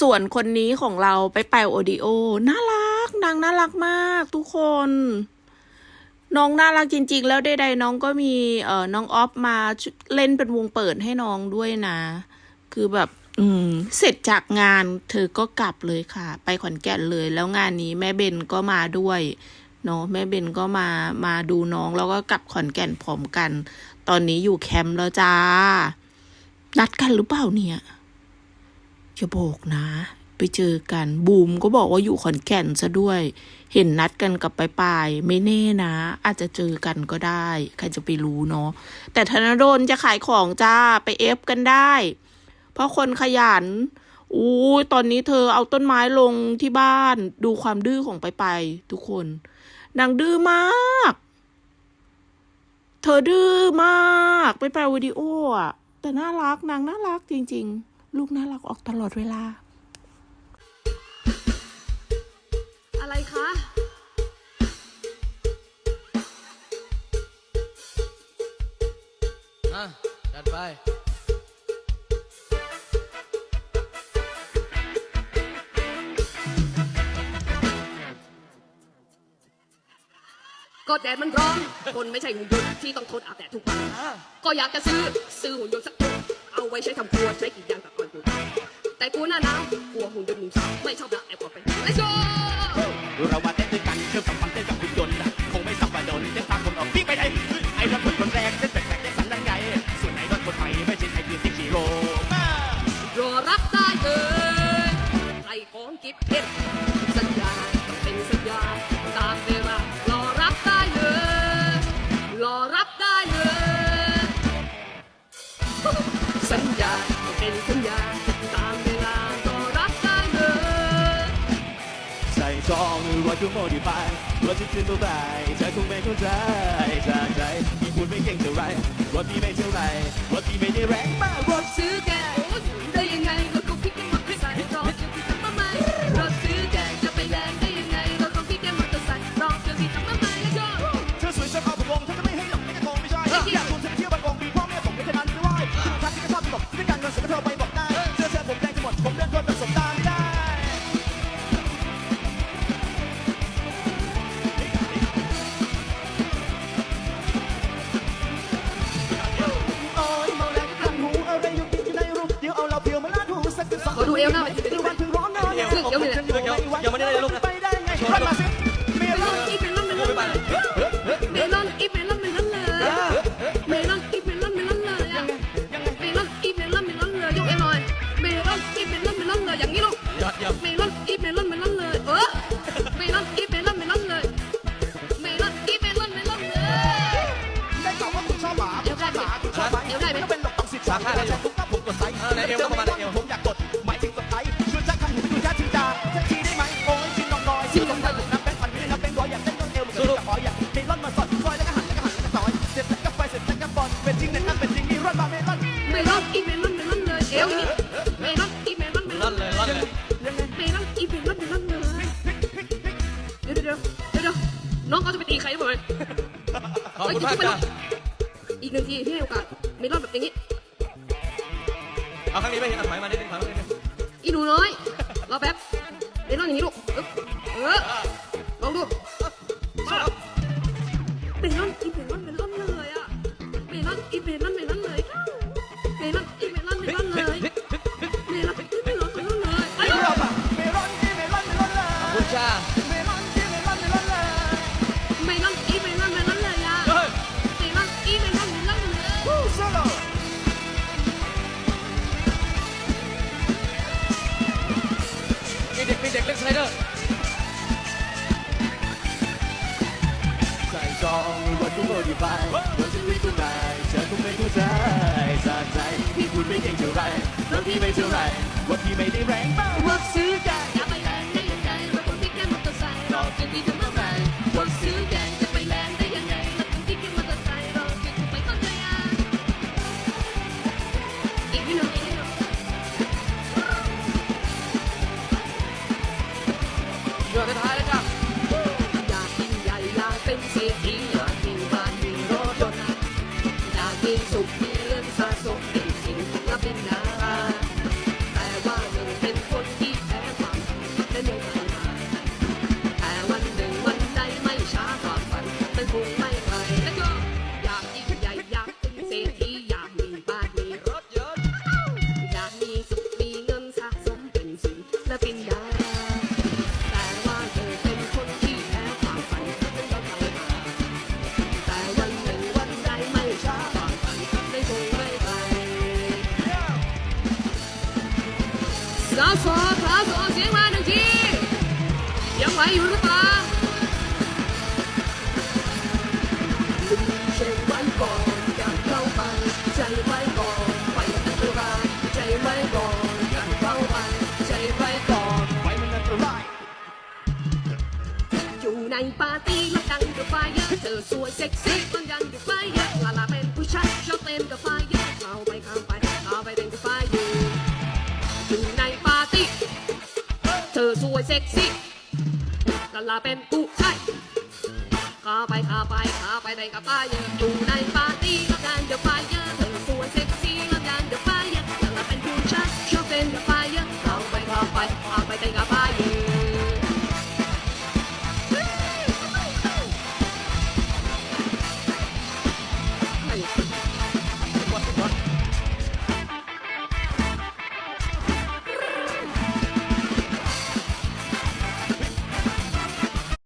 ส่วนคนนี้ของเราไปไปลโอดิโอ น่ารัก นางน่ารักมาก ทุกคน น้องน่ารักจริง ๆ แล้วใดๆน้องก็มีเอ่อน้องออฟมาเล่นเป็นวงเปิดให้น้องด้วยนะ คือแบบ อืม เสร็จจากงานเธอก็กลับเลยค่ะ ไปขอนแก่นเลย แล้วงานนี้แม่เบนก็มาด้วยเนาะแม่เบนก็มามาดูน้องแล้วก็กลับขอนแก่นพร้อมกัน ตอนนี้อยู่แคมป์แล้วจ้า นัดกันหรือเปล่าเนี่ย จะบอกนะ ไปเจอกัน บูมก็บอกว่าอยู่ขอนแก่นซะด้วย เห็นนัดกันกับปลายๆไม่แน่นะ อาจจะเจอกันก็ได้ ใครจะไปรู้เนาะแต่ธนดลจะขายของจ้าไปเอฟกันได้ เพราะคนขยันอู้ตอนนี้เธอเอาต้นไม้ลงที่บ้าน ดูความดื้อของไปไปๆทุกคนนางดื้อมาก เธอดื้อมาก ไปไปวิดีโออะแต่น่ารักนางน่ารักจริง ๆ ลูกน่ารักออกตลอดเวลา อะไรคะ อะจัดไป ก็แดดมันร้อน คนไม่ใช่หุ่นยนต์ที่ต้องทนอาบแดดทุกวัน ก็อยากจะซื้อ ซื้อหุ่นยนต์สักตัวเอาไว้ใช้ทำครัวใช้กรีาวกลัวหุ่น สองรอยูโมดิฟายรถที่ขึ้นตัวไปเธอคงไม่เข้าใจจากใจที่พูดไม่เก่งเท่าไรรถที่ไม่เท่าไรรถที่ไม่ได้แรงมากรถซื้อแก ดูเอวหน้าหน่อยถึงวันถึงร้อนนอนเดี๋ยวเดี๋ยวเดี๋ยวยังไม่ได้ลูกไปได้ไงขึ้นมาสิเมียเมลเราอนอีเมลอนเมลอนเลยเมลอนอีเมลอนเมลอนเลยเมลอนอีเมลอนเมลอนเลยอะเมลอนอีเมลอนเมลอนเลยยกเอวหน่อยเมลอนอีเมลอนเมลอนเลยอย่างนี้ลูกยอดเยี่ยมลอนอีเมลอนเมลอนเลยเออเมลอนอีเมลอนเมลอนเลยเมลอนอีเมลอนเมลอนเลยได้ข่าวว่าคุณชอบหมาคุณชอบหมาคุณชอบหมาก็เป็นหลบต้องสิบสามแต่ฉันทุกข์ก็ผมกดไซส์ผมอยากกดหม ขอบคุณมากจ้ะอีกหนึ่งทีที่ให้โอกาสเมลอนแบบอย่างนี้ เอาครั้งนี้ไปเห็นอะถอยมานิดนึงถอยมานิดนึงอีหนูน้อยรอแป๊บเมลอนอย่างนี้ลูกอึ๊บเออลองดูเมลอนอีเมลอนเมลอนเลยอะเมลอนอีเมลอนเมลอน ใส่ซองรถทุกโมดิฟายรถที่ไม่คุ้นใจเธอคงไม่เข้าใจจาใจที่พูดไม่เก่งเท่าไรรถที่ไม่เท่าไรรถที่ไม่ได้แรงมากรถซื้อแกจะไปแรงได้ยังไงรถที่แกมอเตอร์ไซค์รอจะดีทำมาใหม่รถซื้อแกจะไปแรงได้ยังไงรถที่แกมอเตอร์ไซค์รอจะถูกไปต้นเลยอะอีกนิดหนึ่งอีกนิดหนึ่งเดือดท้ายแล้วจ้ะอยากกินใหญ่อยากเป็นเศรษฐี วอยู่หรือเปล่าใจไว้ก่อนอย่าเข้าไปใจไว้ก่อนไปอันตรายใจไว้ก่อนอย่าเข้าไปใจไว้ก่อนไว้มันอันตรายอยู่ในปาร์ตี้แล้วดังกับไฟเยอะเธอสวยเซ็กซี่มันยังกับไฟเยอะลาลาเป็นผู้ชายชอบเต้นกับไฟ ละเป็นผู้ชายข้าไปข้าไปข้าไปในกับไฟเยอะอยู่ในปาน